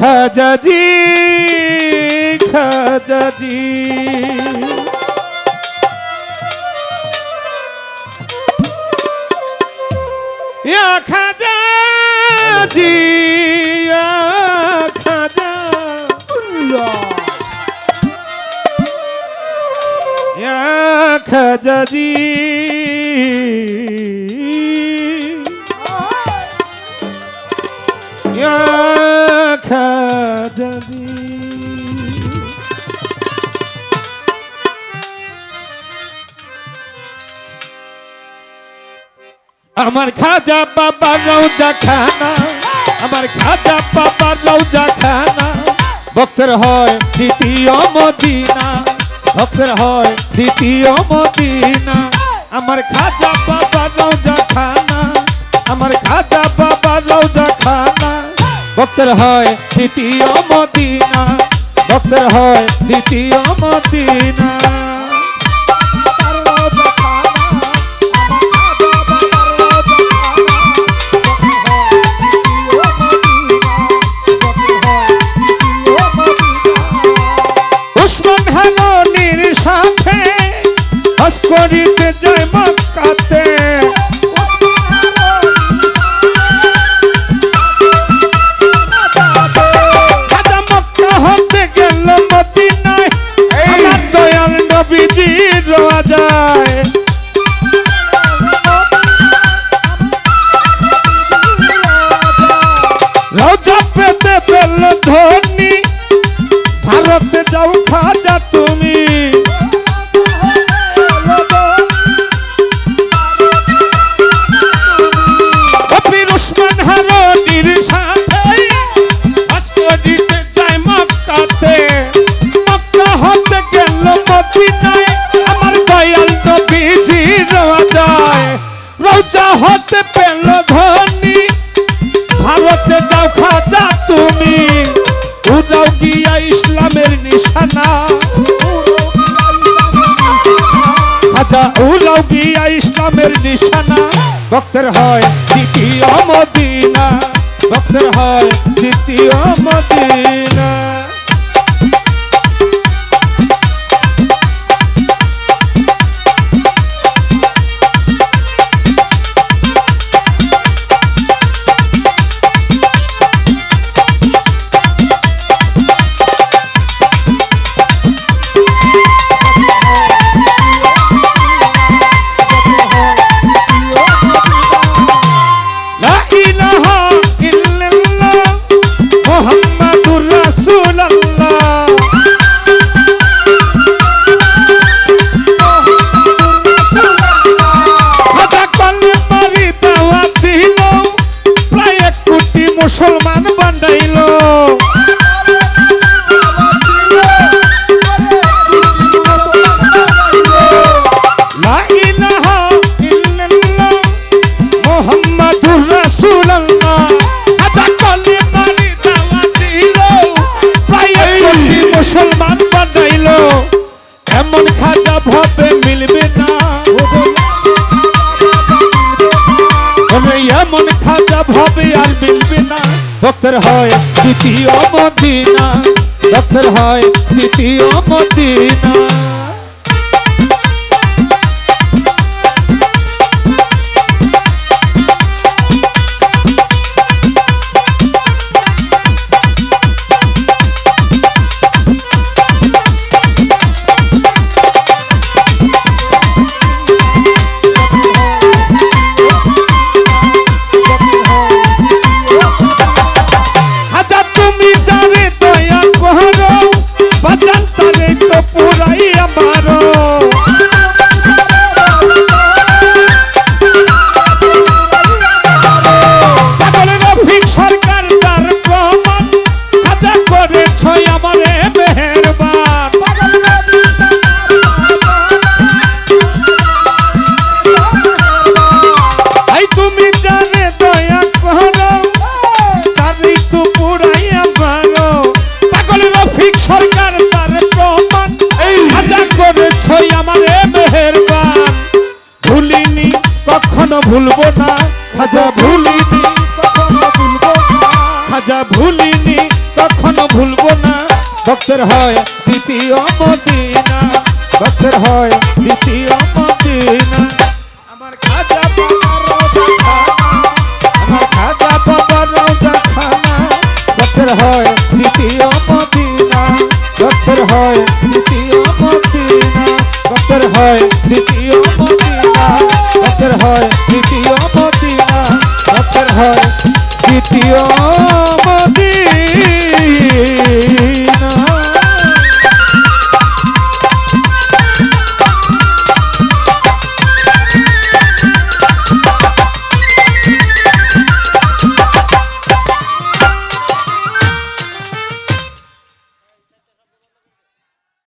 খাজাজি খাজাজি খাজাজি ইয়া খাজাজি আমার খাজা বাবা রৌজা খানা, আমার খাজা বাবা রৌজা খানা। ভক্তের হয় দ্বিতীয় মদিনা, ভক্তের হয় দ্বিতীয় মদিনা। আমার খাজা বাবা রোজা খানা। আমার খাজা বাবা রোজা খানা। ভক্তের হয় দ্বিতীয় মদিনা। ভক্তের হয় দ্বিতীয় মদিনা। করিতে যায় মক্কাতে যায়। রোজা পেতে পেল ধনী ইসলামের নিশানা। ভক্তের হয় দ্বিতীয় মদিনা। ভক্তের হয় দ্বিতীয় মদিনা। না ভক্তের হয় দ্বিতীয় মদিনা ভক্তের হয় দ্বিতীয় মদিনা তো পুরাই আমারো ভুলবো না, খাজা ভুলিনি, কখনো ভুলবো না। খাজা ভুলিনি, কখনো ভুলবো না। ভক্তের হয় দ্বিতীয় মদিনা, ভক্তের হয় দ্বিতীয় মদিনা। আমার খাজা হয় দ্বিতীয় মদিনা হয় দ্বিতীয় মদিনা। ভক্তের হয় দ্বিতীয় মদিনা ভক্তের হয় দ্বিতীয় মদিনা ভক্তের হয় দ্বিতীয়